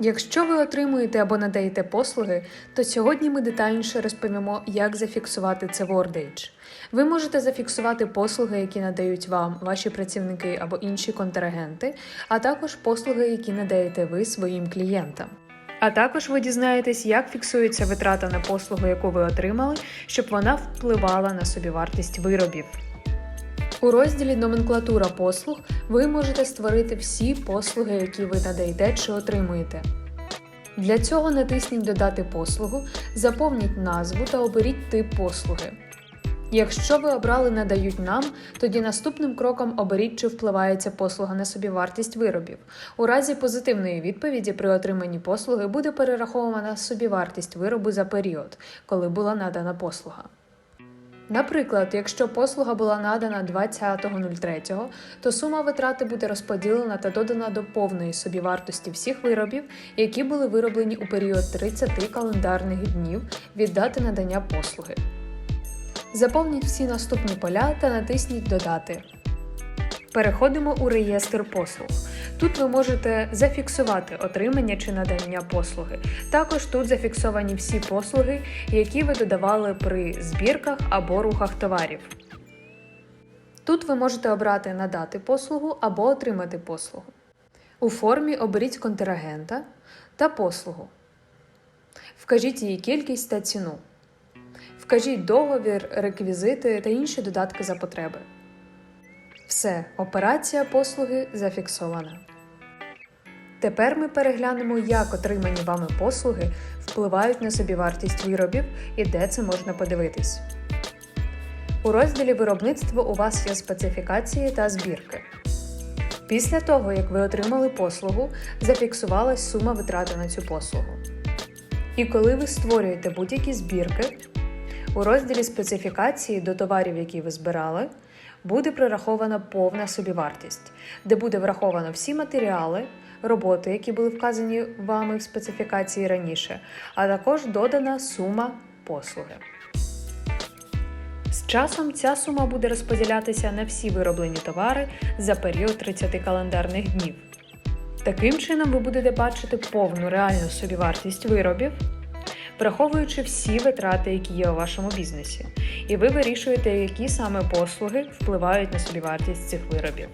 Якщо ви отримуєте або надаєте послуги, то сьогодні ми детальніше розповімо, як зафіксувати це в WordAge. Ви можете зафіксувати послуги, які надають вам ваші працівники або інші контрагенти, а також послуги, які надаєте ви своїм клієнтам. А також ви дізнаєтесь, як фіксується витрата на послугу, яку ви отримали, щоб вона впливала на собівартість виробів. У розділі Номенклатура послуг ви можете створити всі послуги, які ви надаєте чи отримуєте. Для цього натисніть Додати послугу, заповніть назву та оберіть тип послуги. Якщо ви обрали надають нам, тоді наступним кроком оберіть, чи впливає ця послуга на собівартість виробів. У разі позитивної відповіді при отриманні послуги буде перерахована собівартість виробу за період, коли була надана послуга. Наприклад, якщо послуга була надана 20.03, то сума витрати буде розподілена та додана до повної собівартості всіх виробів, які були вироблені у період 30 календарних днів від дати надання послуги. Заповніть всі наступні поля та натисніть Додати. Переходимо у реєстр послуг. Тут ви можете зафіксувати отримання чи надання послуги. Також тут зафіксовані всі послуги, які ви додавали при збірках або рухах товарів. Тут ви можете обрати надати послугу або отримати послугу. У формі оберіть контрагента та послугу. Вкажіть її кількість та ціну. Вкажіть договір, реквізити та інші додатки за потреби. Все, операція послуги зафіксована. Тепер ми переглянемо, як отримані вами послуги впливають на собівартість виробів і де це можна подивитись. У розділі Виробництво у вас є специфікації та збірки. Після того, як ви отримали послугу, зафіксувалась сума витрати на цю послугу. І коли ви створюєте будь-які збірки, у розділі специфікації до товарів, які ви збирали, буде прорахована повна собівартість, де буде враховано всі матеріали, роботи, які були вказані вами в специфікації раніше, а також додана сума послуги. З часом ця сума буде розподілятися на всі вироблені товари за період 30 календарних днів. Таким чином ви будете бачити повну реальну собівартість виробів, враховуючи всі витрати, які є у вашому бізнесі, і ви вирішуєте, які саме послуги впливають на собівартість цих виробів.